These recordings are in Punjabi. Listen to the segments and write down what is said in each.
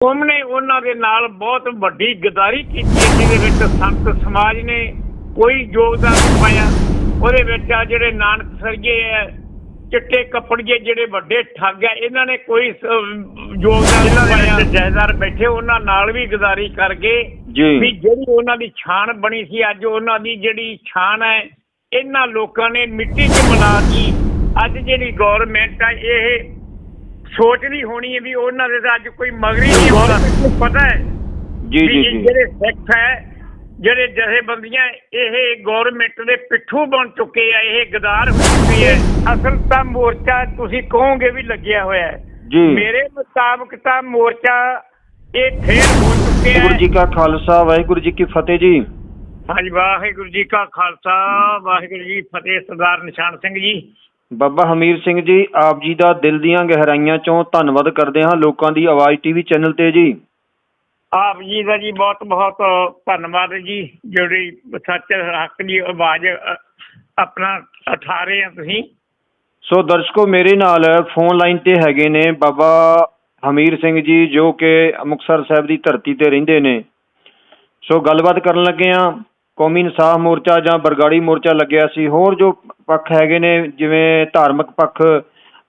ਉਹਨੇ ਉਹਨਾਂ ਦੇ ਨਾਲ ਬਹੁਤ ਵੱਡੀ ਗਦਾਰੀ ਕੀਤੀ ਜਿਹਦੇ ਵਿੱਚ ਸੰਤ ਸਮਾਜ ਨੇ ਕੋਈ ਯੋਗਦਾਨ ਨਹੀਂ ਪਾਇਆ। ਉਹਦੇ ਵਿੱਚ ਆ ਜਿਹੜੇ ਨਾਨਕ ਸਰਗੇ ਹੈ ਚਿੱਟੇ ਕੱਪੜੀਏ ਜਿਹੜੇ ਵੱਡੇ ਠੱਗ ਆ ਇਹਨਾਂ ਨੇ ਕੋਈ ਯੋਗਦਾਨ ਨਹੀਂ ਪਾਇਆ। ਜਾਇਦਾਰ ਬੈਠੇ ਉਹਨਾਂ ਨਾਲ ਵੀ ਗਦਾਰੀ ਕਰਕੇ ਵੀ ਜਿਹੜੀ ਉਹਨਾਂ ਦੀ ਛਾਣ ਬਣੀ ਸੀ ਅੱਜ ਉਹਨਾਂ ਦੀ ਜਿਹੜੀ ਛਾਣ ਹੈ ਇਹਨਾਂ ਲੋਕਾਂ ਨੇ ਮਿੱਟੀ 'ਚ ਮਿਲਾਤੀ ਅੱਜ ਜਿਹੜੀ ਗਵਰਨਮੈਂਟ ਆ ਇਹ ਸੋਚਦੀ ਹੋਣੀ ਹੈ ਵੀ ਉਹਨਾਂ ਦੇ ਤਾਂ ਅੱਜ ਕੋਈ ਮਗਰੀ ਨਹੀਂ ਹੁੰਦਾ ਪਤਾ ਹੈ ਜੀ ਜੀ ਜੀ। ਜਿਹੜੇ ਸਿੱਖ ਹੈ ਜਿਹੜੇ ਜਥੇਬੰਦੀਆਂ ਇਹ ਗਵਰਨਮੈਂਟ ਦੇ ਪਿੱਠੂ ਬਣ ਚੁੱਕੇ ਆ ਇਹ ਗਦਾਰ ਹੋ ਚੁੱਕੀ ਹੈ ਅਸਲ ਤਾਂ ਮੋਰਚਾ ਤੁਸੀਂ ਕਹੋਗੇ ਵੀ ਲੱਗਿਆ ਹੋਇਆ ਹੈ। ਜੀ। ਮੇਰੇ ਮੁਤਾਬਕ ਤਾਂ ਮੋਰਚਾ ਇਹ ਫੇਰ ਹੋ ਚੁੱਕਿਆ ਹੈ। ਜੀ ਕਾ ਖਾਲਸਾ ਵਾਹਿਗੁਰੂ ਜੀ ਕੀ ਫਤਿਹ ਜੀ। ਹਾਂਜੀ ਵਾਹਿਗੁਰੂ ਜੀ ਕਾ ਖਾਲਸਾ ਵਾਹਿਗੁਰੂ ਜੀ ਫਤਿਹ ਸਰਦਾਰ ਨਿਸ਼ਾਨ ਸਿੰਘ ਜੀ। ਬਾਬਾ ਹਮੀਰ ਸਿੰਘ ਜੀ ਆਪ ਜੀ ਦਾ ਦਿਲ ਦੀਆਂ ਗਹਿਰਾਈਆਂ ਚੋਂ ਧੰਨਵਾਦ ਕਰਦੇ ਹਾਂ ਲੋਕਾਂ ਦੀ ਆਵਾਜ਼ ਟੀਵੀ ਚੈਨਲ ਤੇ ਜੀ। ਆਪ ਜੀ ਦਾ ਜੀ ਬਹੁਤ ਬਹੁਤ ਧੰਨਵਾਦ ਜੀ ਜਿਹੜੀ ਸੱਚ ਹੱਕ ਦੀ ਆਵਾਜ਼ ਆਪਣਾ ਉਠਾ ਰਹੇ ਆ ਤੁਸੀਂ। ਸੋ ਦਰਸ਼ਕੋ ਮੇਰੇ ਨਾਲ ਫੋਨ ਲਾਈਨ ਤੇ ਹੈਗੇ ਨੇ ਬਾਬਾ ਹਮੀਰ ਸਿੰਘ ਜੀ ਜੋ ਕਿ ਮੁਕਤਸਰ ਸਾਹਿਬ ਦੀ ਧਰਤੀ ਤੇ ਰਹਿੰਦੇ ਨੇ। ਸੋ ਗੱਲਬਾਤ ਕਰਨ ਲੱਗੇ ਆ ਕੌਮੀ ਇਨਸਾਫ ਮੋਰਚਾ ਜਾਂ ਬਰਗਾੜੀ ਮੋਰਚਾ ਲੱਗਿਆ ਸੀ। ਹੋਰ ਜੋ ਪੱਖ ਹੈਗੇ ਨੇ ਜਿਵੇਂ ਧਾਰਮਿਕ ਪੱਖ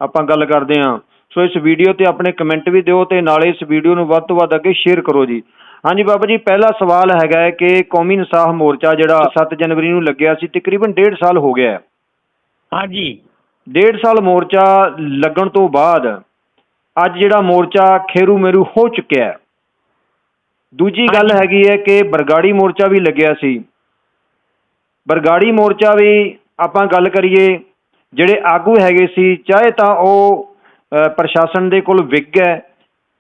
ਆਪਾਂ ਗੱਲ ਕਰਦੇ ਆ ਸੋ ਇਸ ਵੀਡੀਓ ਤੇ ਆਪਣੇ ਕਮੈਂਟ ਵੀ ਦਿਓ ਤੇ ਨਾਲੇ ਇਸ ਵੀਡੀਓ ਨੂੰ ਵੱਧ ਤੋਂ ਵੱਧ ਅੱਗੇ ਸ਼ੇਅਰ ਕਰੋ ਜੀ। ਹਾਂਜੀ ਬਾਬਾ ਜੀ ਪਹਿਲਾ ਸਵਾਲ ਹੈਗਾ ਹੈ ਕਿ ਕੌਮੀ ਇਨਸਾਫ ਮੋਰਚਾ ਜਿਹੜਾ 7 ਜਨਵਰੀ ਨੂੰ ਲੱਗਿਆ ਸੀ ਤਕਰੀਬਨ 1.5 ਸਾਲ ਹੋ ਗਿਆ ਹੈ। ਹਾਂਜੀ। ਡੇਢ ਸਾਲ ਮੋਰਚਾ ਲੱਗਣ ਤੋਂ ਬਾਅਦ ਅੱਜ ਜਿਹੜਾ ਮੋਰਚਾ ਖੇਰੂ ਮੇਰੂ ਹੋ ਚੁੱਕਿਆ ਹੈ। ਦੂਜੀ ਗੱਲ ਹੈਗੀ ਹੈ ਕਿ ਬਰਗਾੜੀ ਮੋਰਚਾ ਵੀ ਲੱਗਿਆ ਸੀ। ਬਰਗਾੜੀ ਮੋਰਚਾ ਵੀ ਆਪਾਂ ਗੱਲ ਕਰੀਏ ਜਿਹੜੇ ਆਗੂ ਹੈਗੇ ਸੀ ਚਾਹੇ ਤਾਂ ਉਹ ਪ੍ਰਸ਼ਾਸਨ ਦੇ ਕੋਲ ਵਿਗ ਹੈ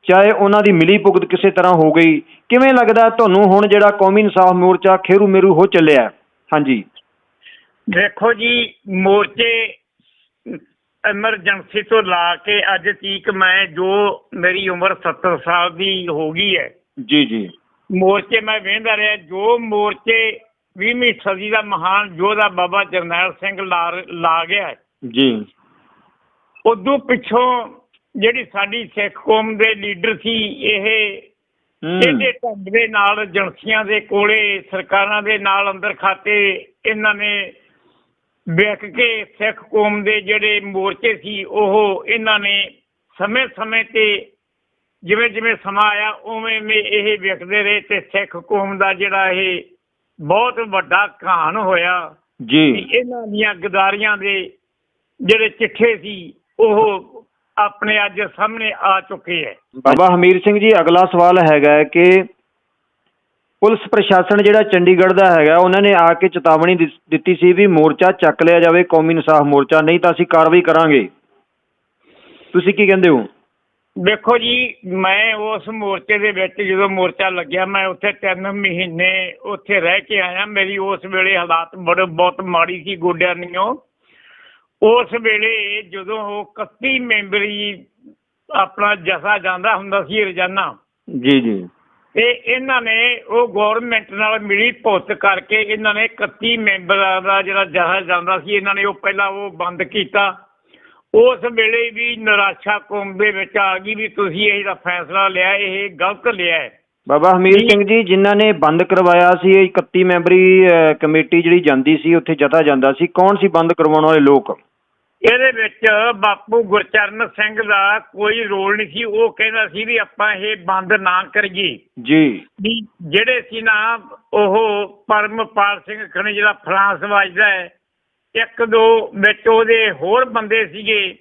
ਚਾਹੇ ਉਹਨਾਂ ਦੀ ਮਿਲੀ ਭੁਗਤ ਕਿਸੇ ਤਰ੍ਹਾਂ ਹੋ ਗਈ ਕਿਵੇਂ ਲੱਗਦਾ ਤੁਹਾਨੂੰ ਹੁਣ ਜਿਹੜਾ ਕੌਮੀ ਇਨਸਾਫ ਮੋਰਚਾ ਖੇਰੂ ਮੇਰੂ ਹੋ ਚੱਲਿਆ? ਹਾਂਜੀ ਦੇਖੋ ਜੀ ਮੋਰਚੇ ਐਮਰਜੈਂਸੀ ਤੋਂ ਲਾ ਕੇ ਅੱਜ ਤੀਕ ਮੈਂ ਜੋ ਮੇਰੀ ਉਮਰ 70 ਸਾਲ ਦੀ ਹੋ ਗਈ ਹੈ ਜੀ ਜੀ ਮੋਰਚੇ ਮੈਂ ਵੇਖਦਾ ਰਿਹਾ ਜੋ ਮੋਰਚੇ 20ਵੀਂ ਸਦੀ ਦਾ ਮਹਾਨ ਯੋਧਾ ਬਾਬਾ ਜਰਨੈਲ ਸਿੰਘ ਲਾ ਲਾ ਗਿਆ ਜੀ। ਉਦੋਂ ਪਿੱਛੋਂ ਜਿਹੜੀ ਸਾਡੀ ਸਿੱਖ ਕੌਮ ਦੇ ਲੀਡਰ ਸੀ ਇਹ ਇਹਦੇ ਢੰਗ ਦੇ ਨਾਲ ਏਜੰਸੀਆਂ ਦੇ ਕੋਲੇ ਸਰਕਾਰਾਂ ਦੇ ਨਾਲ ਅੰਦਰ ਖਾਤੇ ਇਹਨਾਂ ਨੇ ਵਿਕ ਕੇ ਸਿੱਖ ਕੌਮ ਦੇ ਜਿਹੜੇ ਮੋਰਚੇ ਸੀ ਉਹ ਇਹਨਾਂ ਨੇ ਸਮੇਂ-ਸਮੇਂ ਤੇ ਜਿਵੇਂ ਜਿਵੇਂ ਸਮਾਂ ਆਇਆ ਉਵੇਂ ਉਵੇਂ ਇਹ ਵਿਕਦੇ ਰਹੇ ਤੇ ਸਿੱਖ ਕੌਮ ਦਾ ਜਿਹੜਾ ਇਹ ਬਹੁਤ ਵੱਡਾ ਕਹਾਣ ਹੋਇਆ। ਜੀ। ਇਹਨਾਂ ਦੀਆਂ ਗਦਾਰੀਆਂ ਦੇ ਜਿਹੜੇ ਚਿੱਠੇ ਸੀ ਉਹ ਆਪਣੇ ਅੱਜ ਸਾਹਮਣੇ ਆ ਚੁੱਕੇ ਹੈ ਬਾਬਾ ਹਮੀਰ ਸਿੰਘ ਜੀ ਅਗਲਾ ਸਵਾਲ ਹੈਗਾ ਕਿ ਪੁਲਿਸ ਪ੍ਰਸ਼ਾਸਨ ਜਿਹੜਾ ਚੰਡੀਗੜ੍ਹ ਦਾ ਹੈਗਾ ਉਹਨਾਂ ਨੇ ਆ ਕੇ ਚੇਤਾਵਨੀ ਦਿੱਤੀ ਸੀ ਵੀ ਮੋਰਚਾ ਚੱਕ ਲਿਆ ਜਾਵੇ ਕੌਮੀ ਇਨਸਾਫ ਮੋਰਚਾ ਨਹੀਂ ਤਾਂ ਅਸੀਂ ਕਾਰਵਾਈ ਕਰਾਂਗੇ। ਤੁਸੀਂ ਕੀ ਕਹਿੰਦੇ ਹੋ? ਦੇਖੋ ਜੀ ਮੈਂ ਉਸ ਮੋਰਚੇ ਦੇ ਵਿੱਚ ਜਦੋਂ ਮੋਰਚਾ ਲੱਗਿਆ ਮੈਂ ਉੱਥੇ ਤਿੰਨ ਮਹੀਨੇ ਉੱਥੇ ਰਹਿ ਕੇ ਆਇਆ। ਮੇਰੀ ਉਸ ਵੇਲੇ ਹਾਲਾਤ ਬੜੇ ਬਹੁਤ ਮਾੜੀ ਸੀ ਗੋਡਿਆਂ ਨੀਓ ਉਸ ਵੇਲੇ ਜਦੋਂ ਉਹ 31 ਮੈਂਬਰੀ ਆਪਣਾ ਜਥਾ ਜਾਂਦਾ ਹੁੰਦਾ ਸੀ ਰੋਜ਼ਾਨਾ। ਜੀ ਜੀ। ਤੇ ਇਹਨਾਂ ਨੇ ਉਹ ਗਵਰਨਮੈਂਟ ਨਾਲ ਮਿਲੀ ਭੁਗਤ ਕਰਕੇ ਇਹਨਾਂ ਨੇ 31 ਮੈਂਬਰਾਂ ਦਾ ਜਿਹੜਾ ਜਥਾ ਜਾਂਦਾ ਸੀ ਇਹਨਾਂ ਨੇ ਉਹ ਪਹਿਲਾਂ ਉਹ ਬੰਦ ਕੀਤਾ। ਉਸ ਵੇਲੇ ਵੀ ਨਿਰਾਸ਼ਾ ਕੌਮ ਦੇ ਵਿੱਚ ਆ ਗਈ ਵੀ ਤੁਸੀਂ ਇਹ ਜਿਹੜਾ ਫੈਸਲਾ ਲਿਆ ਇਹ ਗਲਤ ਲਿਆ ਹੈ। ਬਾਬਾ ਹਮੀਰ ਸਿੰਘ ਜੀ ਜਿਨ੍ਹਾਂ ਨੇ ਬੰਦ ਕਰਵਾਇਆ ਸੀ ਇਹ 31 ਮੈਂਬਰੀ ਅਹ, ਕਮੇਟੀ ਜਿਹੜੀ ਜਾਂਦੀ ਸੀ ਉੱਥੇ ਜਥਾ ਜਾਂਦਾ ਸੀ। ਕੌਣ ਸੀ ਬੰਦ ਕਰਵਾਉਣ ਵਾਲੇ ਲੋਕ? ਇਹਦੇ ਵਿੱਚ ਬਾਪੂ ਗੁਰਚਰਨ ਸਿੰਘ ਦਾ ਕੋਈ ਰੋਲ ਨਹੀਂ ਸੀ। ਉਹ ਕਹਿੰਦਾ ਸੀ ਵੀ ਆਪਾਂ ਇਹ ਬੰਦ ਨਾ ਕਰੀਏ। ਜੀ। ਵੀ ਜਿਹੜੇ ਸੀ ਨਾ ਉਹ ਪਰਮਪਾਲ ਸਿੰਘ ਖਣੇ ਜਿਹੜਾ ਫਰਾਂਸ ਵੱਜਦਾ ਹੈ ਇੱਕ ਦੋ ਵਿੱਚ ਉਹਦੇ ਹੋਰ ਬੰਦੇ ਸੀਗੇ।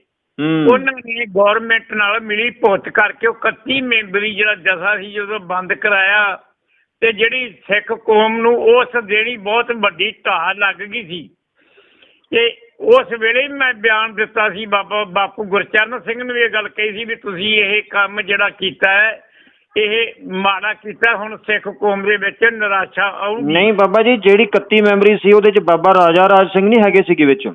ਉਹਨਾਂ ਨੇ ਗਵਰਨਮੈਂਟ ਨਾਲ ਮਿਲੀ ਭੁਗਤ ਕਰਕੇ ਉਹ 31 ਮੈਂਬਰੀ ਜਿਹੜਾ ਜਥਾ ਸੀ ਜਦੋਂ ਬੰਦ ਕਰਾਇਆ ਤੇ ਜਿਹੜੀ ਸਿੱਖ ਕੌਮ ਨੂੰ ਉਸ ਦੇਣੀ ਬਹੁਤ ਵੱਡੀ ਢਾਹ ਲੱਗ ਗਈ ਸੀ। ਤੇ ਉਸ ਵੇਲੇ ਮੈਂ ਬਿਆਨ ਦਿੱਤਾ ਸੀ ਬਾਬਾ ਬਾਪੂ ਗੁਰਚਰਨ ਸਿੰਘ ਨੇ ਇਹ ਗੱਲ ਕਹੀ ਸੀ ਵੀ ਤੁਸੀਂ ਇਹ ਕੰਮ ਜਿਹੜਾ ਕੀਤਾ ਹੈ ਇਹ ਮਾੜਾ ਕੀਤਾ ਹੁਣ ਸਿੱਖ ਕੌਮ ਦੇ ਵਿੱਚ ਨਿਰਾਸ਼ਾ ਆਊਗੀ। ਨਹੀਂ ਬਾਬਾ ਜੀ ਜਿਹੜੀ 31 ਮੈਂਬਰੀ ਸੀ ਉਹਦੇ ਚ ਬਾਬਾ ਰਾਜਾ ਰਾਜ ਸਿੰਘ ਨਹੀਂ ਹੈਗੇ ਸੀਗੇ ਵਿੱਚ।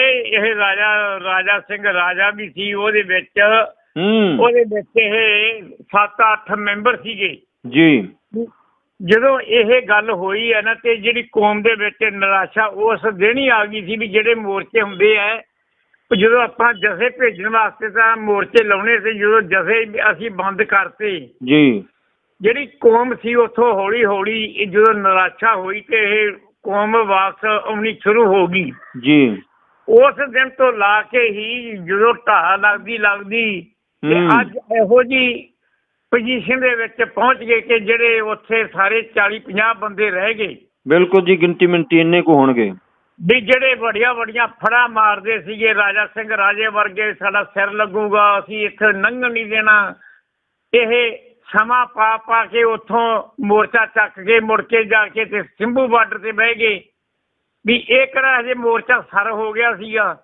ਇਹ ਇਹ ਰਾਜਾ ਰਾਜਾ ਸਿੰਘ ਰਾਜਾ ਵੀ ਸੀ ਉਹਦੇ ਵਿੱਚ ਹੂੰ। ਉਹਦੇ ਵਿੱਚ ਇਹ 7-8 ਮੈਂਬਰ ਸੀਗੇ। ਜੀ। ਜਦੋਂ ਇਹ ਗੱਲ ਹੋਈ ਹੈ ਨਾ ਤੇ ਜਿਹੜੀ ਕੌਮ ਦੇ ਵਿੱਚ ਨਿਰਾਸ਼ਾ ਉਸ ਦਿਨ ਹੀ ਆ ਗਈ ਸੀ ਵੀ ਜਿਹੜੇ ਮੋਰਚੇ ਹੁੰਦੇ ਆ ਜਦੋਂ ਆਪਾਂ ਜਥੇ ਭੇਜਣ ਵਾਸਤੇ ਤਾਂ ਮੋਰਚੇ ਲਾਉਣੇ ਸੀ ਜਦੋਂ ਜਥੇ ਅਸੀਂ ਬੰਦ ਕਰਤੇ। ਜੀ। ਜਿਹੜੀ ਕੌਮ ਸੀ ਉੱਥੋਂ ਹੌਲੀ ਹੌਲੀ ਜਦੋਂ ਨਿਰਾਸ਼ਾ ਹੋਈ ਤੇ ਇਹ ਕੌਮ ਵਾਪਸ ਆਉਣੀ ਸ਼ੁਰੂ ਹੋ ਗਈ। ਜੀ। ਉਸ ਦਿਨ ਤੋਂ ਲਾ ਕੇ ਹੀ ਜਦੋਂ ਢਾਹ ਲੱਗਦੀ ਲੱਗਦੀ ਤੇ। ਅੱਜ ਇਹੋ ਜੀ ਪੋਜੀਸ਼ਨ ਦੇ ਵਿੱਚ ਪਹੁੰਚ ਗਏ ਕਿ ਜਿਹੜੇ ਉੱਥੇ ਸਾਰੇ 40 50 ਬੰਦੇ ਰਹਿ ਗਏ। ਬਿਲਕੁਲ ਜੀ ਗਿਣਤੀ ਮਿੰਟੀ ਇੰਨੇ ਕੁ ਹੋਣਗੇ। ਵੀ ਜਿਹੜੇ ਵੱਡੀਆਂ ਵੱਡੀਆਂ ਫੜਾ ਮਾਰਦੇ ਸੀਗੇ ਰਾਜਾ ਸਿੰਘ ਰਾਜੇ ਵਰਗੇ ਸਾਡਾ ਸਿਰ ਲੱਗੂਗਾ ਅਸੀਂ ਇੱਥੇ ਲੰਘਣ ਨਹੀਂ ਦੇਣਾ। ਇਹ ਸਮਾਂ ਪਾ ਪਾ ਕੇ ਉੱਥੋਂ ਮੋਰਚਾ ਚੱਕ ਕੇ ਮੁੜ ਕੇ ਜਾ ਕੇ ਤੇ ਸਿੰਭੂ ਬਾਰਡਰ ਤੇ ਬਹਿ ਗਏ। ਵੀ ਇਹ ਕਿਹੜਾ ਹਜੇ ਮੋਰਚਾ ਸਰ ਹੋ ਗਿਆ ਸੀਗਾ?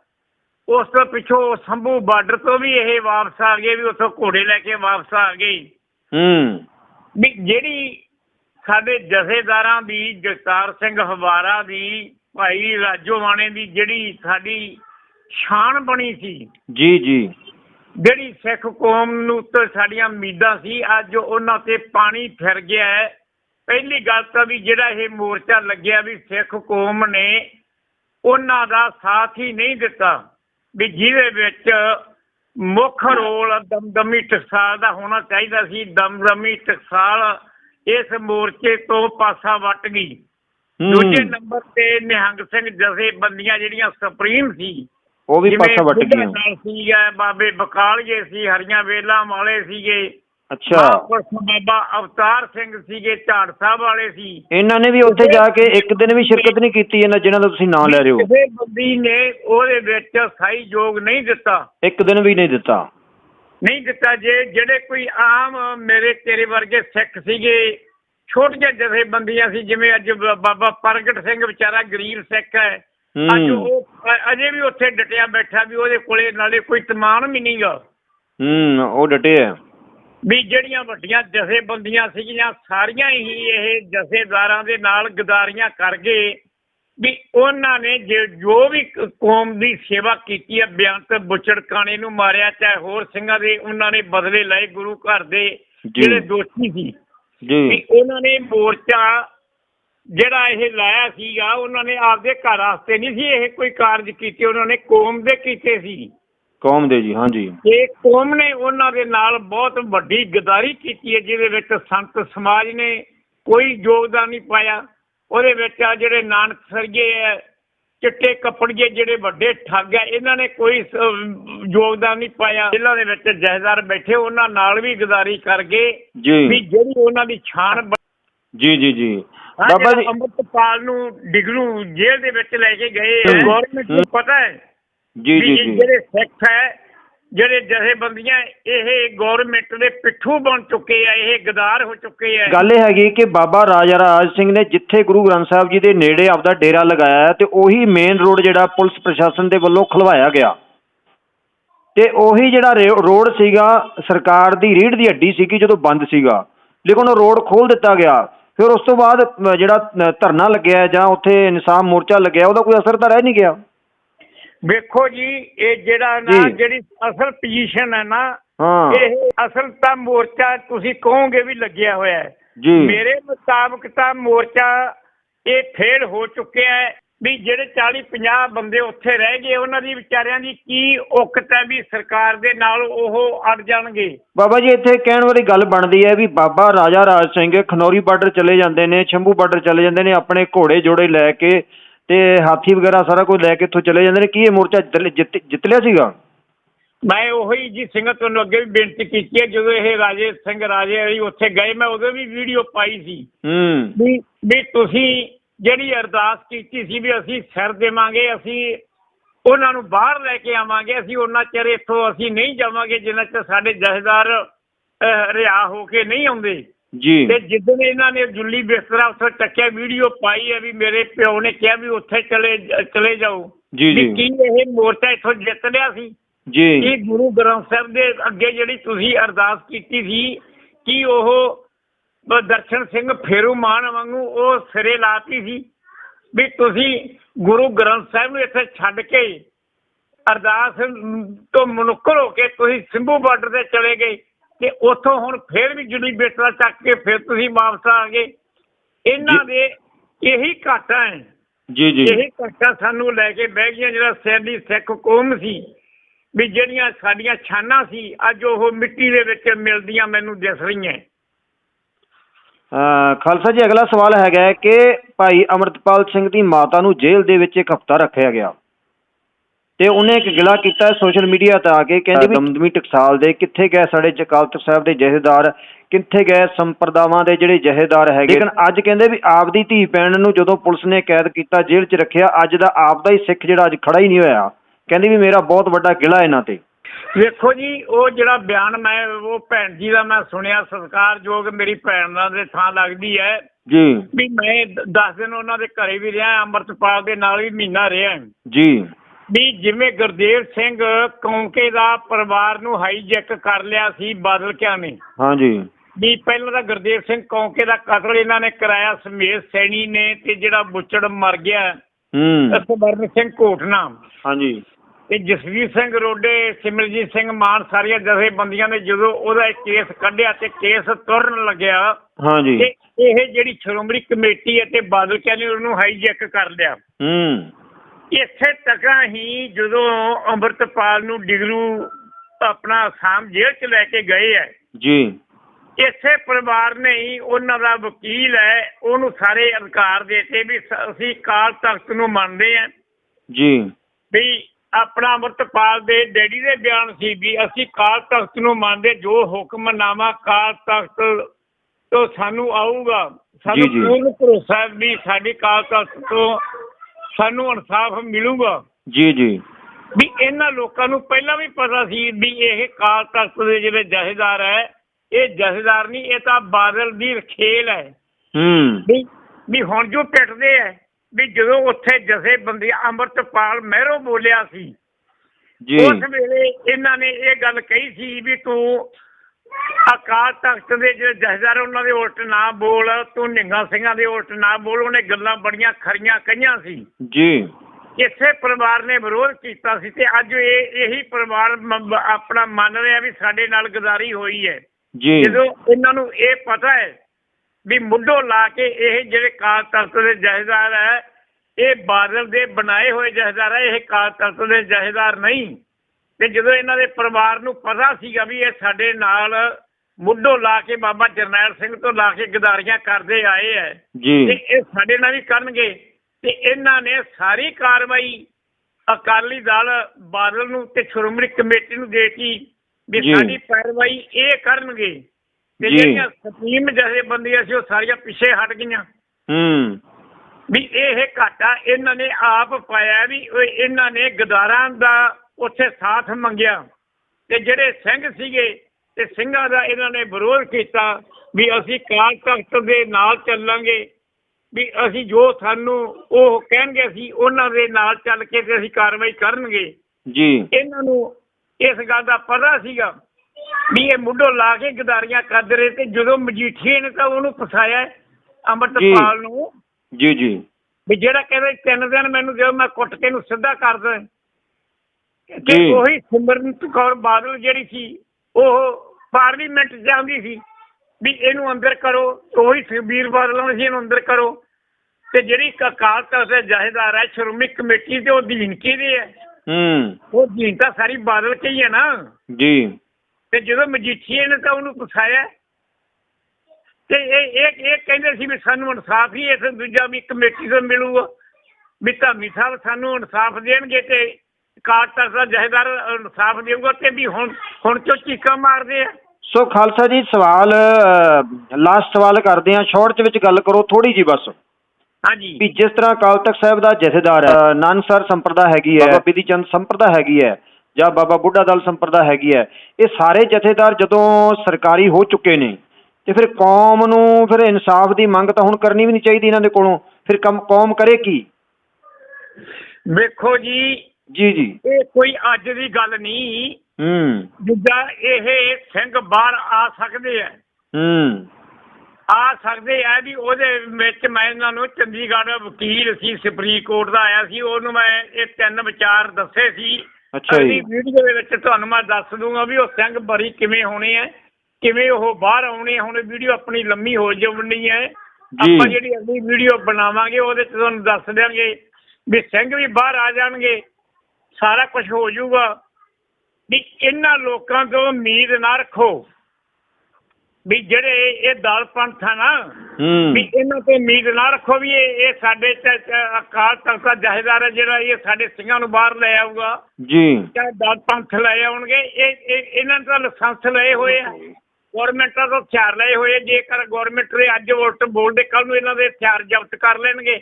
ਉਸ ਤੋਂ ਪਿੱਛੋਂ ਸੰਭੂ ਬਾਰਡਰ ਤੋਂ ਵੀ ਇਹ ਵਾਪਸ ਆ ਗਏ ਵੀ ਉੱਥੋਂ ਘੋੜੇ ਲੈ ਕੇ ਵਾਪਸ ਆ ਗਏ। ਹੂੰ। ਵੀ ਜਿਹੜੀ ਸਾਡੇ ਜਥੇਦਾਰਾਂ ਦੀ ਜਗਤਾਰ ਸਿੰਘ ਹਵਾਰਾ ਦੀ ਭਾਈ ਰਾਜੋਵਾਣੇ ਦੀ ਜਿਹੜੀ ਸਾਡੀ ਸ਼ਾਨ ਬਣੀ ਸੀ। ਜੀ ਜੀ। ਜਿਹੜੀ ਸਿੱਖ ਕੌਮ ਨੂੰ ਤੇ ਸਾਡੀਆਂ ਉਮੀਦਾਂ ਸੀ ਅੱਜ ਉਹਨਾਂ ਤੇ ਪਾਣੀ ਫਿਰ ਗਿਆ ਹੈ। ਪਹਿਲੀ ਗੱਲ ਤਾਂ ਵੀ ਜਿਹੜਾ ਇਹ ਮੋਰਚਾ ਲੱਗਿਆ ਵੀ ਸਿੱਖ ਕੌਮ ਨੇ ਉਹਨਾਂ ਦਾ ਸਾਥ ਹੀ ਨਹੀਂ ਦਿੱਤਾ ਵੀ ਜਿਹਦੇ ਵਿੱਚ ਮੁੱਖ ਰੋਲ ਦਮਦਮੀ ਟਕਸਾਲ ਦਾ ਹੋਣਾ ਚਾਹੀਦਾ ਸੀ। ਦਮਦਮੀ ਟਕਸਾਲ ਇਸ ਮੋਰਚੇ ਤੋਂ ਪਾਸਾ ਵੱਟ ਗਈ। ਦੂਜੇ ਨੰਬਰ ਤੇ ਨਿਹੰਗ ਸਿੰਘ ਜਥੇਬੰਦੀਆਂ ਜਿਹੜੀਆਂ ਸੁਪਰੀਮ ਸੀ ਉਹ ਵੀ ਪਾਸਾ ਵੱਟ ਗਈਆਂ। ਸੀਗਾ ਬਾਬੇ ਬਕਾਲੀਏ ਸੀ ਹਰੀਆਂ ਵੇਲਾਂ ਵਾਲੇ ਸੀਗੇ ਅੱਛਾ। ਬਾਬਾ ਅਵਤਾਰ ਸਿੰਘ ਸੀਗੇ ਝਾੜ ਸਾਹਿਬ ਵਾਲੇ ਸੀ। ਇਹਨਾਂ ਨੇ ਵੀ ਉੱਥੇ ਜਾ ਕੇ ਇੱਕ ਦਿਨ ਵੀ ਸ਼ਿਰਕਤ ਨਹੀਂ ਕੀਤੀ ਇਹਨਾਂ ਜਿਨ੍ਹਾਂ ਦਾ ਤੁਸੀਂ ਨਾਮ ਲੈ ਰਹੇ ਹੋ। ਕਿਸੇ ਬੰਦੀ ਨੇ ਉਹਦੇ ਵਿੱਚ ਸਹੀ ਯੋਗ ਨਹੀਂ ਦਿੱਤਾ। ਇੱਕ ਦਿਨ ਵੀ ਨਹੀਂ ਦਿੱਤਾ। ਨਹੀਂ ਦਿੱਤਾ ਜੇ ਜਿਹੜੇ ਕੋਈ ਆਮ ਮੇਰੇ ਤੇਰੇ ਵਰਗੇ ਸਿੱਖ ਸੀਗੇ ਛੋਟੀਆਂ ਜਥੇਬੰਦੀਆਂ ਸੀ ਜਿਵੇਂ ਅੱਜ ਬਾਬਾ ਪ੍ਰਗਟ ਸਿੰਘ ਵਿਚਾਰਾ ਗਰੀਬ ਸਿੱਖ ਹੈ। ਅੱਜ ਉਹ ਅਜੇ ਵੀ ਉੱਥੇ ਡਟਿਆ ਬੈਠਾ ਵੀ ਉਹਦੇ ਕੋਲੇ ਨਾਲੇ ਕੋਈ ਤਮਾਨ ਵੀ ਨਹੀਂਗਾ ਹੂੰ ਉਹ ਡਟੇ ਆ। ਵੀ ਜਿਹੜੀਆਂ ਵੱਡੀਆਂ ਜਥੇਬੰਦੀਆਂ ਸੀਗੀਆਂ ਸਾਰੀਆਂ ਹੀ ਇਹ ਜਥੇਦਾਰਾਂ ਦੇ ਨਾਲ ਗਦਾਰੀਆਂ ਕਰ ਗਏ ਵੀ ਉਹਨਾਂ ਨੇ ਜੇ- ਵੀ ਕੌਮ ਦੀ ਸੇਵਾ ਕੀਤੀ ਹੈ ਬੇਅੰਤ ਬੁੱਚੜਕਾਣੇ ਨੂੰ ਮਾਰਿਆ ਚਾਹੇ ਹੋਰ ਸਿੰਘਾਂ ਦੇ ਉਹਨਾਂ ਨੇ ਬਦਲੇ ਲਏ ਗੁਰੂ ਘਰ ਦੇ ਜਿਹੜੇ ਦੋਸ਼ੀ ਸੀ। ਜੀ। ਉਹਨਾਂ ਨੇ ਮੋਰਚਾ ਜਿਹੜਾ ਇਹ ਲਾਇਆ ਸੀਗਾ ਉਹਨਾਂ ਨੇ ਆਪਦੇ ਘਰ ਵਾਸਤੇ ਨਹੀਂ ਸੀ ਇਹ ਕੋਈ ਕਾਰਜ ਕੀਤੇ ਉਹਨਾਂ ਨੇ ਕੌਮ ਦੇ ਕੀਤੇ ਸੀ। ਕੌਮ ਦੇ ਜੀ ਹਾਂਜੀ ਇਹ ਕੌਮ ਨੇ ਉਹਨਾਂ ਦੇ ਨਾਲ ਬਹੁਤ ਵੱਡੀ ਗਦਾਰੀ ਕੀਤੀ ਹੈ ਜਿਹਦੇ ਵਿੱਚ ਸੰਤ ਸਮਾਜ ਨੇ ਕੋਈ ਯੋਗਦਾਨ ਨਹੀਂ ਪਾਇਆ। ਉਹਦੇ ਵਿੱਚ ਆ ਜਿਹੜੇ ਨਾਨਕ ਸਰਗੇ ਹੈ ਚਿੱਟੇ ਕੱਪੜੀਏ ਜਿਹੜੇ ਵੱਡੇ ਠੱਗ ਹੈ ਇਹਨਾਂ ਨੇ ਕੋਈ ਯੋਗਦਾਨ ਨਹੀਂ ਪਾਇਆ। ਇਹਨਾਂ ਦੇ ਵਿੱਚ ਜਹਦਾਰ ਬੈਠੇ ਉਹਨਾਂ ਨਾਲ ਵੀ ਗਦਾਰੀ ਕਰ ਗਏ ਵੀ ਜਿਹੜੀ ਉਹਨਾਂ ਦੀ ਛਾਣ ਜੀ ਜੀ ਜੀ। ਬਾਬਾ ਜੀ ਅੰਮ੍ਰਿਤਪਾਲ ਨੂੰ ਡਿਗਰੂ ਜੇਲ੍ਹ ਦੇ ਵਿੱਚ ਲੈ ਕੇ ਗਏ। ਗਵਰਨਮੈਂਟ ਨੂੰ ਪਤਾ ਹੈ ਜੀ ਜੀ ਜੀ। ਜਿਹੜੇ ਸਿੱਖ ਹੈ ਜਿਹੜੇ ਜਥੇਬੰਦੀਆਂ ਇਹ ਗਵਰਨਮੈਂਟ ਦੇ ਪਿੱਠੂ ਬਣ ਚੁੱਕੇ ਆ, ਇਹ ਗਦਾਰ ਹੋ ਚੁੱਕੇ ਆ। ਗੱਲ ਇਹ ਹੈਗੀ ਕਿ ਬਾਬਾ ਰਾਜਾ ਰਾਜ ਸਿੰਘ ਨੇ ਜਿੱਥੇ ਗੁਰੂ ਗ੍ਰੰਥ ਸਾਹਿਬ ਜੀ ਦੇ ਨੇੜੇ ਆਪਦਾ ਡੇਰਾ ਲਗਾਇਆ ਤੇ ਉਹੀ ਮੇਨ ਰੋਡ ਜਿਹੜਾ ਪੁਲਿਸ ਪ੍ਰਸ਼ਾਸਨ ਦੇ ਵੱਲੋਂ ਖਲਵਾਇਆ ਗਿਆ। ਤੇ ਉਹੀ ਜਿਹੜਾ ਰੋਡ ਸੀਗਾ, ਸਰਕਾਰ ਦੀ ਰੀੜ ਦੀ ਹੱਡੀ ਸੀਗੀ ਜਦੋਂ ਬੰਦ ਸੀਗਾ। ਲੇਕਿਨ ਉਹ ਰੋਡ ਖੋਲ ਦਿੱਤਾ ਗਿਆ। ਫਿਰ ਉਸ ਤੋਂ ਬਾਅਦ ਜਿਹੜਾ ਧਰਨਾ ਲੱਗਿਆ ਜਾਂ ਉੱਥੇ ਇਨਸਾਫ ਮੋਰਚਾ ਲੱਗਿਆ, ਉਹਦਾ ਕੋਈ ਅਸਰ ਤਾਂ ਰਹਿ ਨਹੀਂ ਗਿਆ। ਵੇਖੋ ਜੀ ਇਹ ਜਿਹੜਾ ਨਾ ਜੀ। ਜਿਹੜੀ ਅਸਲ ਪੋਜੀਸ਼ਨ ਹੈ ਨਾ ਹਾਂ। ਇਹ ਅਸਲ ਤਾਂ ਮੋਰਚਾ ਤੁਸੀਂ ਕਹੋਗੇ ਵੀ ਲੱਗਿਆ ਹੋਇਆ ਹੈ। ਜੀ। ਮੇਰੇ ਮੁਤਾਬਕ ਤਾਂ ਮੋਰਚਾ ਇਹ ਫੇਲ ਹੋ ਚੁੱਕਿਆ ਹੈ ਵੀ ਜਿਹੜੇ 40 50 ਬੰਦੇ ਉੱਥੇ ਰਹਿ ਗਏ ਉਹਨਾਂ ਦੀ ਵਿਚਾਰਿਆਂ ਦੀ ਕੀ ਔਕਤ ਹੈ ਵੀ ਸਰਕਾਰ ਦੇ ਨਾਲ ਉਹ ਅੜ ਜਾਣਗੇ? ਬਾਬਾ ਜੀ ਇੱਥੇ ਕਹਿਣ ਵਾਲੀ ਗੱਲ ਬਣਦੀ ਹੈ ਵੀ ਬਾਬਾ ਰਾਜਾ ਰਾਜ ਸਿੰਘ ਖਨੌਰੀ ਬਾਰਡਰ ਚਲੇ ਜਾਂਦੇ ਨੇ ਸ਼ੰਭੂ ਬਾਰਡਰ ਚਲੇ ਜਾਂਦੇ ਨੇ ਆਪਣੇ ਘੋੜੇ ਜੋੜੇ ਲੈ ਕੇ ਤੇ ਹਾਥੀ ਵਗੈਰਾ ਸਾਰਾ ਕੁਝ ਲੈ ਕੇ ਇੱਥੋਂ ਚਲੇ ਜਾਂਦੇ ਨੇ। ਕੀ ਇਹ ਮੋਰਚਾ ਜਿੱਤ- ਜਿੱਤ ਜਿੱਤ ਲਿਆ ਸੀਗਾ? ਮੈਂ ਉਹੀ ਜੀ ਸਿੰਘ ਤੁਹਾਨੂੰ ਅੱਗੇ ਵੀ ਬੇਨਤੀ ਕੀਤੀ ਹੈ ਜਦੋਂ ਇਹ ਰਾਜੇ ਸਿੰਘ ਰਾਜੇ ਵਾਲੀ ਉੱਥੇ ਗਏ ਮੈਂ ਉਦੋਂ ਵੀ ਵੀਡੀਓ ਪਾਈ ਸੀ। ਹੂੰ। ਵੀ ਵੀ ਤੁਸੀਂ ਜਿਹੜੀ ਅਰਦਾਸ ਕੀਤੀ ਸੀ ਵੀ ਅਸੀਂ ਸਿਰ ਦੇਵਾਂਗੇ ਅਸੀਂ ਉਹਨਾਂ ਨੂੰ ਬਾਹਰ ਲੈ ਕੇ ਆਵਾਂਗੇ ਅਸੀਂ ਉਹਨਾਂ ਚਿਰ ਇੱਥੋਂ ਅਸੀਂ ਨਹੀਂ ਜਾਵਾਂਗੇ ਜਿੰਨਾ ਚਿਰ ਸਾਡੇ ਜਥੇਦਾਰ ਅਹ, ਰਿਹਾ ਹੋ ਕੇ ਨਹੀਂ ਆਉਂਦੇ। ਜੀ। ਤੇ ਜਿੱਦਣ ਇਹਨਾਂ ਨੇ ਜੁੱਲੀ ਬਿਸਤਰਾ ਉੱਥੋਂ ਚੱਕਿਆ ਵੀਡੀਓ ਪਾਈ ਹੈ ਵੀ ਮੇਰੇ ਪਿਓ ਨੇ ਕਿਹਾ ਵੀ ਉੱਥੇ ਚਲੇ ਚਲੇ ਜਾਓ। ਜੀ ਵੀ ਜੀ ਕੀ ਇਹ ਮੋਰਚਾ ਇੱਥੋਂ ਜਿੱਤ ਲਿਆ ਸੀ? ਜੀ। ਕੀ ਗੁਰੂ ਗ੍ਰੰਥ ਸਾਹਿਬ ਦੇ ਅੱਗੇ ਜਿਹੜੀ ਤੁਸੀਂ ਅਰਦਾਸ ਕੀਤੀ ਸੀ ਕਿ ਉਹ ਬ- ਦਰਸ਼ਨ ਸਿੰਘ ਫੇਰੂਮਾਨ ਵਾਂਗੂ ਉਹ ਸਿਰੇ ਲਾਤੀ ਸੀ? ਵੀ ਤੁਸੀਂ ਗੁਰੂ ਗ੍ਰੰਥ ਸਾਹਿਬ ਨੂੰ ਇੱਥੇ ਛੱਡ ਕੇ ਅਰਦਾਸ ਤੋਂ ਮਨੁੱਕਰ ਹੋ ਕੇ ਤੁਸੀਂ ਸਿੰਭੂ ਬਾਰਡਰ ਤੇ ਚਲੇ ਗਏ। ਤੇ ਉੱਥੋਂ ਹੁਣ ਫੇਰ ਵੀ ਜੁੜੀ ਬੇਟਾ ਚੱਕ ਕੇ ਫਿਰ ਤੁਸੀਂ ਵਾਪਸ ਆ ਗਏ ਇਹਨਾਂ ਦੇ ਇਹੀ ਘਾਟਾ ਹੈ। ਜੀ ਜੀ। ਇਹ ਘਾਟਾ ਸਾਨੂੰ ਲੈ ਕੇ ਬਹਿ ਗਈਆਂ ਜਿਹੜਾ ਸੈਲੀ ਸਿੱਖ ਕੌਮ ਸੀ ਵੀ ਜਿਹੜੀਆਂ ਸਾਡੀਆਂ ਛਾਨਾਂ ਸੀ ਅੱਜ ਉਹ ਮਿੱਟੀ ਦੇ ਵਿੱਚ ਮਿਲਦੀਆਂ ਮੈਨੂੰ ਦਿਸ ਰਹੀਆਂ। ਖਾਲਸਾ ਜੀ ਅਗਲਾ ਸਵਾਲ ਹੈਗਾ ਕਿ ਭਾਈ ਅਮਰਤਪਾਲ ਸਿੰਘ ਦੀ ਮਾਤਾ ਨੂੰ ਜੇਲ੍ਹ ਦੇ ਵਿੱਚ ਇੱਕ ਹਫ਼ਤਾ ਰੱਖਿਆ ਗਿਆ। ਤੇ ਉਹਨੇ ਇੱਕ ਗਿਲਾ ਕੀਤਾ ਸੋਸ਼ਲ ਮੀਡੀਆ ਤੇ ਆ ਕੇ ਕਹਿੰਦੀ ਵੀ ਦਮਦਮੀ ਟਕਸਾਲ ਦੇ ਕਿੱਥੇ ਗਏ ਸਾਡੇ ਜਕਾਲ ਤਖਤ ਸਾਹਿਬ ਦੇ ਜਹੇਦਾਰ ਕਿੱਥੇ ਗਏ ਸੰਪਰਦਾਵਾਂ ਦੇ ਜਿਹੜੇ ਜਹੇਦਾਰ ਹੈਗੇ। ਲੇਕਿਨ ਅੱਜ ਕਹਿੰਦੇ ਵੀ ਆਪਦੀ ਧੀ ਭੈਣ ਨੂੰ ਜਦੋਂ ਪੁਲਿਸ ਨੇ ਕੈਦ ਕੀਤਾ ਜੇਲ੍ਹ 'ਚ ਰੱਖਿਆ ਅੱਜ ਦਾ ਆਪ ਦਾ ਹੀ ਸਿੱਖ ਜਿਹੜਾ ਅੱਜ ਖੜਾ ਹੀ ਨਹੀਂ ਹੋਇਆ। ਕਹਿੰਦੀ ਵੀ ਮੇਰਾ ਬਹੁਤ ਵੱਡਾ ਗਿਲਾ ਇਹਨਾਂ ਤੇ। ਵੇਖੋ ਜੀ ਉਹ ਜਿਹੜਾ ਬਿਆਨ ਮੈਂ ਉਹ ਭੈਣ ਜੀ ਦਾ ਮੈਂ ਸੁਣਿਆ ਸਤਿਕਾਰਯੋਗ ਮੇਰੀ ਭੈਣ ਦਾ ਦੇ ਥਾਂ ਲੱਗਦੀ ਹੈ। ਜੀ। ਵੀ ਮੈਂ 10 ਦਿਨ ਉਹਨਾਂ ਦੇ ਘਰੇ ਵੀ ਰਿਹਾ ਅੰਮ੍ਰਿਤਪਾਲ ਦੇ ਨਾਲ ਵੀ ਮਹੀਨਾ ਰਿਹਾ। ਜੀ। ਵੀ ਜਿਵੇਂ ਗੁਰਦੇਵ ਸਿੰਘ ਕੌਂਕੇ ਦਾ ਪਰਿਵਾਰ ਨੂੰ ਹਾਈਜੈਕ ਕਰ ਲਿਆ ਸੀ ਬਾਦਲ ਕਿਆ ਨੇ? ਹਾਂਜੀ। ਵੀ ਪਹਿਲਾਂ ਤਾਂ ਗੁਰਦੇਵ ਸਿੰਘ ਕੌਂਕੇ ਦਾ ਕਤਲ ਇਹਨਾਂ ਨੇ ਕਰਾਇਆ ਸਮੇਤ ਸੈਣੀ ਨੇ ਤੇ ਜਿਹੜਾ ਬੁੱਚੜ ਮਰ ਗਿਆ ਹੂੰ। ਸਵਰਨ ਸਿੰਘ ਘੋਟਨਾ ਹਾਂਜੀ। ਤੇ ਜਸਵੀਰ ਸਿੰਘ ਰੋਡੇ ਸਿਮਰਜੀਤ ਸਿੰਘ ਮਾਨ ਸਾਰੀਆਂ ਜਥੇਬੰਦੀਆਂ ਨੇ ਜਦੋਂ ਉਹਦਾ ਕੇਸ ਕੱਢਿਆ ਤੇ ਕੇਸ ਤੁਰਨ ਲੱਗਿਆ ਹਾਂਜੀ। ਤੇ ਇਹ ਜਿਹੜੀ ਸ਼੍ਰੋਮਣੀ ਕਮੇਟੀ ਹੈ ਤੇ ਬਾਦਲ ਕਿਆ ਨੇ ਉਹਨੂੰ ਹਾਈਜੈਕ ਕਰ ਲਿਆ। ਹੂੰ। ਇੱਥੇ ਤੱਕਾਂ ਹੀ ਜਦੋਂ ਅੰਮ੍ਰਿਤਪਾਲ ਨੂੰ ਡਿਗਰੂ ਆਪਣਾ ਆਸਾਮ ਜੇਲ੍ਹ ਚ ਲੈ ਕੇ ਗਏ ਹੈ ਜੀ। ਇਸੇ ਪਰਿਵਾਰ ਨੇ ਹੀ ਉਹਨਾਂ ਦਾ ਵਕੀਲ ਹੈ ਉਹਨੂੰ ਸਾਰੇ ਅਧਿਕਾਰ ਦਿੱਤੇ ਵੀ ਸ- ਅਸੀਂ ਕਾਲ ਤਖਤ ਨੂੰ ਮੰਨਦੇ ਹਾਂ ਜੀ। ਵੀ ਆਪਣਾ ਅੰਮ੍ਰਿਤਪਾਲ ਦੇ ਡੈਡੀ ਦੇ ਬਿਆਨ ਸੀ ਵੀ ਅਸੀਂ ਕਾਲ ਤਖਤ ਨੂੰ ਮੰਨਦੇ ਜੋ ਹੁਕਮਨਾਮਾ ਕਾਲ ਤਖਤ ਤੋਂ ਸਾਨੂੰ ਆਊਗਾ ਸਾਨੂੰ ਜੀ, ਜੀ। ਪੂਰਨ ਭਰੋਸਾ ਹੈ ਵੀ ਸਾਡੀ ਕਾਲ ਤਖਤ ਤੋਂ ਸਾਨੂੰ ਇਨਸਾਫ ਮਿਲੂਗਾ। ਜੀ ਜੀ। ਵੀ ਇਹਨਾਂ ਲੋਕਾਂ ਨੂੰ ਪਹਿਲਾਂ ਵੀ ਪਤਾ ਸੀ ਵੀ ਇਹ ਕਾਲ ਤਖਤ ਦੇ ਜਿਹੜੇ ਜਥੇਦਾਰ ਹੈ ਇਹ ਜਥੇਦਾਰ ਨਹੀਂ ਇਹ ਤਾਂ ਬਾਦਲ ਦੀ ਖੇਲ ਹੈ। ਹੂੰ। ਵੀ ਵੀ ਹੁਣ ਜੋ ਪਿੱਟਦੇ ਐ ਵੀ ਜਦੋਂ ਉੱਥੇ ਜਥੇਬੰਦੀ ਅੰਮ੍ਰਿਤਪਾਲ ਮਹਿਰੋ ਬੋਲਿਆ ਸੀ ਜੀ। ਉਸ ਵੇਲੇ ਇਹਨਾਂ ਨੇ ਇਹ ਗੱਲ ਕਹੀ ਸੀ ਵੀ ਤੂੰ ਅਕਾਲ ਤਖਤ ਦੇ ਜਿਹੜੇ ਜਥੇਦਾਰ ਉਹਨਾਂ ਦੇ ਉਲਟ ਨਾ ਬੋਲ ਤੂੰ ਨਿੰਗਾ ਸਿੰਘਾਂ ਦੇ ਉਲਟ ਨਾ ਬੋਲ ਉਹਨੇ ਗੱਲਾਂ ਬੜੀਆਂ ਖਰੀਆਂ ਕਹੀਆਂ ਸੀ। ਜੀ। ਇਸੇ ਪਰਿਵਾਰ ਨੇ ਵਿਰੋਧ ਕੀਤਾ ਸੀ ਤੇ ਅੱਜ ਇਹ ਇਹੀ ਪਰਿਵਾਰ ਆਪਣਾ ਮੰਨ ਰਿਹਾ ਵੀ ਸਾਡੇ ਨਾਲ ਗਦਾਰੀ ਹੋਈ ਹੈ। ਜੀ। ਜਦੋਂ ਇਹਨਾਂ ਨੂੰ ਇਹ ਪਤਾ ਹੈ ਵੀ ਮੁੱਢੋਂ ਲਾ ਕੇ ਇਹ ਜਿਹੜੇ ਕਾਲ ਤਖਤ ਦੇ ਜਹੇਦਾਰ ਹੈ ਇਹ ਬਾਦਲ ਦੇ ਬਣਾਏ ਹੋਏ ਜਹੇਦਾਰ ਹੈ ਇਹ ਕਾਲ ਤਖਤ ਦੇ ਜਹੇਦਾਰ ਨਹੀਂ। ਤੇ ਜਦੋਂ ਇਹਨਾਂ ਦੇ ਪਰਿਵਾਰ ਨੂੰ ਪਤਾ ਸੀਗਾ ਵੀ ਇਹ ਸਾਡੇ ਨਾਲ ਮੁੱਢੋਂ ਲਾ ਕੇ ਬਾਬਾ ਜਰਨੈਲ ਸਿੰਘ ਤੋਂ ਲਾ ਕੇ ਗਦਾਰੀਆਂ ਕਰਦੇ ਆਏ ਹੈ ਤੇ ਇਹ ਸਾਡੇ ਨਾਲ ਵੀ ਕਰਨਗੇ। ਤੇ ਇਹਨਾਂ ਨੇ ਸਾਰੀ ਕਾਰਵਾਈ ਅਕਾਲੀ ਦਲ ਬਾਦਲ ਨੂੰ ਤੇ ਸ਼੍ਰੋਮਣੀ ਕਮੇਟੀ ਨੂੰ ਦੇਤੀ ਵੀ। ਸਾਡੀ ਕਾਰਵਾਈ ਇਹ ਕਰਨਗੇ। ਤੇ। ਜਿਹੜੀਆਂ ਸਕੀਮ ਜਥੇਬੰਦੀਆਂ ਸੀ ਉਹ ਸਾਰੀਆਂ ਪਿੱਛੇ ਹਟ ਗਈਆਂ। ਹੂੰ। ਵੀ ਇਹ ਘਾਟਾ ਇਹਨਾਂ ਨੇ ਆਪ ਪਾਇਆ ਵੀ ਇਹਨਾਂ ਨੇ ਗਦਾਰਾਂ ਦਾ ਉੱਥੇ ਸਾਥ ਮੰਗਿਆ ਤੇ ਜਿਹੜੇ ਸਿੰਘ ਸੀਗੇ ਤੇ ਸਿੰਘਾਂ ਦਾ ਇਹਨਾਂ ਨੇ ਵਿਰੋਧ ਕੀਤਾ ਵੀ ਅਸੀਂ ਕਾਲ ਤਖਤ ਦੇ ਨਾਲ ਚੱਲਾਂਗੇ ਵੀ ਅਸੀਂ ਜੋ ਸਾਨੂੰ ਉਹ ਕਹਿਣਗੇ ਅਸੀਂ ਉਹਨਾਂ ਦੇ ਨਾਲ ਚੱਲ ਕੇ ਤੇ ਅਸੀਂ ਕਾਰਵਾਈ ਕਰਨਗੇ। ਜੀ। ਇਹਨਾਂ ਨੂੰ ਇਸ ਗੱਲ ਦਾ ਪਤਾ ਸੀਗਾ ਵੀ ਇਹ ਮੁੱਢੋਂ ਲਾ ਕੇ ਗਦਾਰੀਆਂ ਕਰਦੇ ਰਹੇ ਤੇ ਜਦੋਂ ਮਜੀਠੀਏ ਨੇ ਤਾਂ ਉਹਨੂੰ ਫਸਾਇਆ ਅੰਮ੍ਰਿਤਪਾਲ ਨੂੰ। ਜੀ ਜੀ। ਵੀ ਜਿਹੜਾ ਕਹਿੰਦਾ ਤਿੰਨ ਦਿਨ ਮੈਨੂੰ ਦਿਓ ਮੈਂ ਕੁੱਟ ਕੇ ਇਹਨੂੰ ਸਿੱਧਾ ਕਰ ਦਾਂ ਜੀ। ਉਹੀ ਸਿਮਰਨਜੀਤ ਕੌਰ ਬਾਦਲ ਜਿਹੜੀ ਸੀ ਉਹ ਪਾਰਲੀਮੈਂਟ ਜਾਂਦੀ ਸੀ ਵੀ ਇਹਨੂੰ ਅੰਦਰ ਕਰੋ ਉਹੀ ਸੁਖਬੀਰ ਬਾਦਲ ਨੇ ਸੀ ਇਹਨੂੰ ਅੰਦਰ ਕਰੋ। ਤੇ ਜਿਹੜੀ ਅਕਾਲ ਤਖਤ ਦੇ ਜਹੇਦਾਰ ਹੈ ਸ਼੍ਰੋਮਣੀ ਕਮੇਟੀ ਤੇ ਉਹ ਦੀਨ ਕਿਹਦੇ ਹੈ। ਹੂੰ। ਉਹ ਦੀਨ ਤਾਂ ਸਾਰੀ ਬਾਦਲ ਕੇ ਹੀ ਹੈ ਨਾ। ਜੀ। ਤੇ ਜਦੋਂ ਮਜੀਠੀਏ ਨੇ ਤਾਂ ਉਹਨੂੰ ਫਸਾਇਆ। ਤੇ ਇਹ ਇਹ ਇਹ ਕਹਿੰਦੇ ਸੀ ਵੀ ਸਾਨੂੰ ਇਨਸਾਫ ਹੀ ਇਸ ਦੂਜਾ ਵੀ ਕਮੇਟੀ ਤੋਂ ਮਿਲੂਗਾ। ਵੀ ਧਾਮੀ ਸਾਹਿਬ ਸਾਨੂੰ ਇਨਸਾਫ ਦੇਣਗੇ ਤੇ ਕਾਟ ਤੱਕ ਦਾ ਜਹੇਦਾਰ ਇਨਸਾਫ ਦੇਊਗਾ ਤੇ ਵੀ ਹੁਣ ਹੁਣ ਕਿਉਂ ਚੀਕਾਂ ਮਾਰਦੇ ਆ? ਸੋ ਖਾਲਸਾ ਜੀ ਸਵਾਲ ਲਾਸਟ ਸਵਾਲ ਕਰਦੇ ਆ ਸ਼ਾਰਟ ਚ ਵਿੱਚ ਗੱਲ ਕਰੋ ਥੋੜੀ ਜੀ ਬਸ। ਹਾਂਜੀ। ਵੀ ਜਿਸ ਤਰ੍ਹਾਂ ਅਕਾਲ ਤਖਤ ਸਾਹਿਬ ਦਾ ਜਥੇਦਾਰ ਹੈ ਨਾਨਸਰ ਸੰਪਰਦਾ ਹੈਗੀ ਹੈ ਬਾਬਾ ਬਿਧੀ ਚੰਦ ਸੰਪਰਦਾ ਹੈਗੀ ਹੈ ਜਾਂ ਬਾਬਾ ਬੁੱਢਾ ਦਲ ਸੰਪਰਦਾ ਹੈਗੀ ਹੈ ਇਹ ਸਾਰੇ ਜਥੇਦਾਰ ਜਦੋਂ ਸਰਕਾਰੀ ਹੋ ਚੁੱਕੇ ਨੇ ਤੇ ਫਿਰ ਕੌਮ ਨੂੰ ਫਿਰ ਇਨਸਾਫ ਦੀ ਮੰਗ ਤਾਂ ਹੁਣ ਕਰਨੀ ਵੀ ਨਹੀਂ ਚਾਹੀਦੀ ਇਹਨਾਂ ਦੇ ਕੋਲੋਂ। ਫਿਰ ਕਮ ਕੌਮ ਕਰੇ ਕੀ? ਵੇਖੋ ਜੀ ਜੀ ਜੀ। ਇਹ ਕੋਈ ਅੱਜ ਦੀ ਗੱਲ ਨਹੀਂ। ਹੂੰ। ਦੂਜਾ ਇਹ ਸਿੰਘ ਬਾਹਰ ਆ ਸਕਦੇ ਆ। ਹੂੰ। ਆ ਸਕਦੇ ਆ ਵੀ ਉਹਦੇ ਵਿੱਚ ਮੈਂ ਇਹਨਾਂ ਨੂੰ ਚੰਡੀਗੜ੍ਹ ਵਕੀਲ ਸੀ ਸੁਪਰੀਮ ਕੋਰਟ ਦਾ ਆਇਆ ਸੀ ਉਹਨੂੰ ਮੈਂ ਇਹ ਤਿੰਨ ਵਿਚਾਰ ਦੱਸੇ ਸੀ। ਅੱਛਾ ਜੀ। ਵੀਡੀਓ ਦੇ ਵਿੱਚ ਤੁਹਾਨੂੰ ਮੈਂ ਦੱਸ ਦੂੰਗਾ ਵੀ ਉਹ ਸਿੰਘ ਬਰੀ ਕਿਵੇਂ ਹੋਣੇ ਆ ਕਿਵੇਂ ਉਹ ਬਾਹਰ ਆਉਣੇ। ਹੁਣ ਵੀਡੀਓ ਆਪਣੀ ਲੰਮੀ ਹੋ ਜਾਣੀ ਹੈ। ਆਪਾਂ ਜਿਹੜੀ ਅਗਲੀ ਵੀਡੀਓ ਬਣਾਵਾਂਗੇ ਉਹਦੇ 'ਚ ਤੁਹਾਨੂੰ ਦੱਸ ਦਿਆਂਗੇ ਵੀ ਸਿੰਘ ਵੀ ਬਾਹਰ ਆ ਜਾਣਗੇ। ਸਾਰਾ ਕੁਝ ਹੋ ਜਾਊਗਾ। ਵੀ ਇਹਨਾਂ ਲੋਕਾਂ ਤੋਂ ਉਮੀਦ ਨਾ ਰੱਖੋ। ਵੀ ਜਿਹੜੇ ਇਹ ਦਲ ਪੰਥ ਆ ਨਾ ਵੀ ਇਹਨਾਂ ਤੋਂ ਉਮੀਦ ਨਾ ਰੱਖੋ ਵੀ ਇਹ ਇਹ ਸਾਡੇ ਚ- ਚ- ਅਕਾਲ ਤਖਤ ਦਾ ਜਹੇਦਾਰ ਹੈ ਜਿਹੜਾ ਇਹ ਸਾਡੇ ਸਿੰਘਾਂ ਨੂੰ ਬਾਹਰ ਲੈ ਆਊਗਾ। ਜੀ। ਚਾਹੇ ਦਲ ਪੰਥ ਲੈ ਆਉਣਗੇ ਇਹ ਇਹ- ਇਹਨਾਂ ਨੇ ਤਾਂ ਲਾਇਸੈਂਸ ਲਏ ਹੋਏ ਆ। ਗਵਰਨਮੈਂਟ ਦਾ ਹਥਿਆਰ ਲਏ ਹੋਏ ਆ। ਜੇਕਰ ਗਵਰਨਮੈਂਟ ਦੇ ਅੱਜ ਉਲਟ ਬੋਲਦੇ ਕੱਲ ਨੂੰ ਇਹਨਾਂ ਦੇ ਹਥਿਆਰ ਜ਼ਬਤ ਕਰ ਲੈਣਗੇ।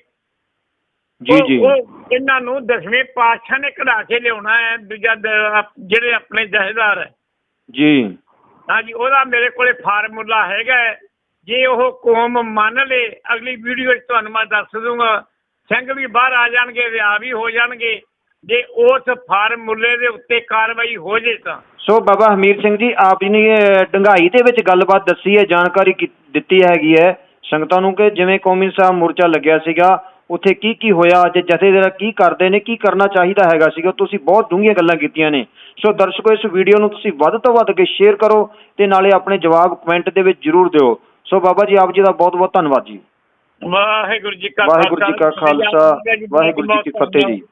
ਜੀ ਜੀ। ਉਹ ਇਹਨਾਂ ਨੂੰ ਦਸਵੇਂ ਪਾਤਸ਼ਾਹ ਨੇ ਕਢਾ ਕੇ ਲਿਆਉਣਾ ਹੈ ਦੂਜਾ ਦ- ਜਿਹੜੇ ਆਪਣੇ ਜਹੇਦਾਰ ਹੈ। ਜੀ। ਹਾਂਜੀ ਉਹਦਾ ਮੇਰੇ ਕੋਲੇ ਫਾਰਮੂਲਾ ਹੈਗਾ ਹੈ। ਜੇ ਉਹ ਕੌਮ ਮੰਨ ਲੇ ਅਗਲੀ ਵੀਡੀਓ 'ਚ ਤੁਹਾਨੂੰ ਮੈਂ ਦੱਸ ਦੂੰਗਾ। ਸਿੰਘ ਵੀ ਬਾਹਰ ਆ ਜਾਣਗੇ ਵਿਆਹ ਵੀ ਹੋ ਜਾਣਗੇ। ਜੇ ਉਸ ਫਾਰਮੂਲੇ ਦੇ ਉੱਤੇ ਕਾਰਵਾਈ ਹੋ ਜੇ ਤਾਂ। ਸੋ ਬਾਬਾ ਹਮੀਰ ਸਿੰਘ ਜੀ ਆਪ ਜੀ ਨੇ ਇਹ ਡੰਗਾਈ ਦੇ ਵਿੱਚ ਗੱਲਬਾਤ ਦੱਸੀ ਹੈ ਜਾਣਕਾਰੀ ਕੀ- ਦਿੱਤੀ ਹੈਗੀ ਹੈ। ਸੰਗਤਾਂ ਨੂੰ ਕਿ ਜਿਵੇਂ ਕੌਮੀ ਸਾਹਿਬ ਮੋਰਚਾ ਲੱਗਿਆ ਸੀਗਾ ਉੱਥੇ ਕੀ ਕੀ ਹੋਇਆ ਅੱਜ ਜਥੇਦਾਰ ਕੀ ਕਰਦੇ ਨੇ ਕੀ ਕਰਨਾ ਚਾਹੀਦਾ ਹੈਗਾ ਸੀਗਾ? ਤੁਸੀਂ ਬਹੁਤ ਡੂੰਘੀਆਂ ਗੱਲਾਂ ਕੀਤੀਆਂ ਨੇ। ਸੋ ਦਰਸ਼ਕੋ ਇਸ ਵੀਡੀਓ ਨੂੰ ਤੁਸੀਂ ਵੱਧ ਤੋਂ ਵੱਧ ਕੇ ਸ਼ੇਅਰ ਕਰੋ ਤੇ ਨਾਲੇ ਆਪਣੇ ਜਵਾਬ ਕਮੈਂਟ ਦੇ ਵਿੱਚ ਜ਼ਰੂਰ ਦਿਓ। ਸੋ ਬਾਬਾ ਜੀ ਆਪ ਜੀ ਦਾ ਬਹੁਤ ਬਹੁਤ ਧੰਨਵਾਦ ਜੀ। ਵਾਹਿਗੁਰੂ ਜੀ ਕਾ ਵਾਹਿਗੁਰੂ ਜੀ ਕਾ ਖਾਲਸਾ। ਵਾਹਿਗੁਰੂ ਜੀ ਕੀ ਫਤਿਹ ਜੀ।